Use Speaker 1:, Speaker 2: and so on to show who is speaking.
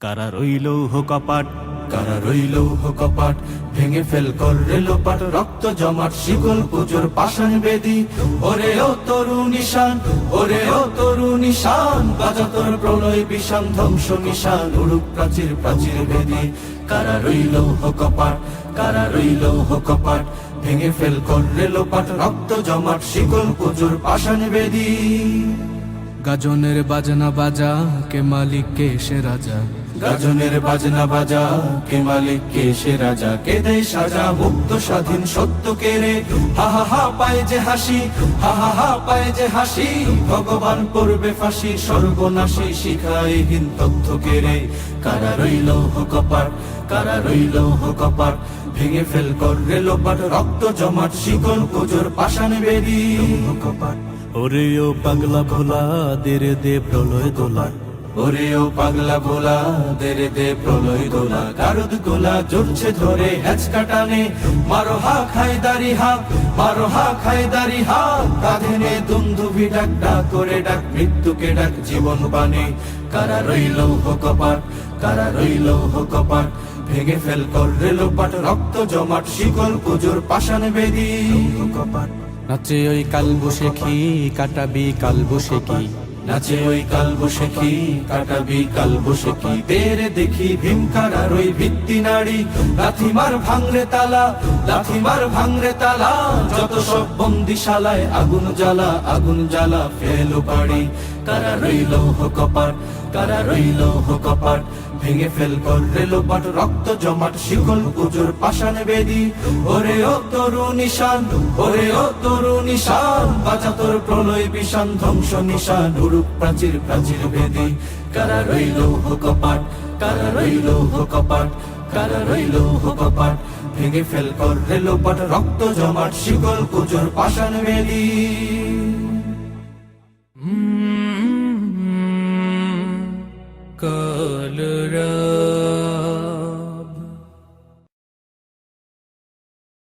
Speaker 1: কারা রইল কপাট
Speaker 2: কারা রইল কপাট ভেঙে ফেল কর রেলোপাট রক্ত জমাট শিকল পুজোর পাষাণ বেদি। ওরে ও তরু নিশান ওরে ও তরু নিশান। বাজা প্রলয় বিষান ধ্বংস নিশান উড়ুক প্রাচীর প্রাচীর বেদি। কারা রইল কপাট কারা রইল কপাট ভেঙে ফেল কর রেলোপাট রক্ত জমাট শিকল পুজোর পাষাণ বেদি।
Speaker 3: গাজনের বাজনা বাজা কে মালিক কে সে রাজা?
Speaker 2: গাজনের বাজনা বাজা কে মালিক কে সে রাজা? কে দেয় সাজা? মুক্ত স্বাধীন সত্য কে রে? হা হা হা পায় যে হাসি হা হা হা পায় যে হাসি। ভগবান করবে ফাঁসি সর্বনাশী শিখায় হীন তথ্য কে রে? কারা রইল কপাট কারা রইল কপাট ভেঙে ফেল কর রেলোপাট রক্ত জমাট শিকল পুজোর পাষাণ বেরি কপাট
Speaker 1: ওরে ও পাগলা ভোলা দেরে দে প্রলয় দোলা।
Speaker 2: ওরে ও পাগলা ভোলা দেরে দে প্রলয় দোলা। গারুদ গোলা জুড়ছে ধরে হ্যাচ কাটানে। মারো হা খাই দারি হা মারো হা খাই দারি হা। কাঁধে নে দুন্দুভি ডাক ডাক করে ডাক মৃত্যুকে ডাক জীবন বানে কারা রইল কপাট কারা রইল কপাট ভেঙে ফেল কর রেলোপাট রক্ত জমাট শিকল পুজোর পাষাণ বেদি। কপাট
Speaker 3: নাচে ওই কাল বসে খি কাটাবি কাল বসে কি?
Speaker 2: নাচে ওই কাল বসে কি, কাটাবি কাল বসে কি? বেড়ে দেখি ভীমকারার ওই ভিত্তি নারী লাথিমার ভাঙরে তালা লাথিমার ভাঙরে তালা। যত সব বন্দিশালায় আগুন জ্বালা আগুন জ্বালা ফেলো পাড়ি। কারা রইল কপাট, কারা রইল কপাট? ভেঙে ফেল কর রেলোপাট রক্ত জমাট, শিকল পুজোর পাষাণ বেদি। ওরে ও তরু নিশান, ওরে ও তরু নিশান বাজা তোর প্রলয় বিষান, ধ্বংস নিশান উড়ুক প্রাচীর প্রাচীর বেদি। কারা রইল কপাট, কারা রইল কপাট, কারা রইল কপাট? ভেঙে ফেল কর রেলোপাট রক্ত জমাট, শিকল পুজোর পাষাণ বেদি।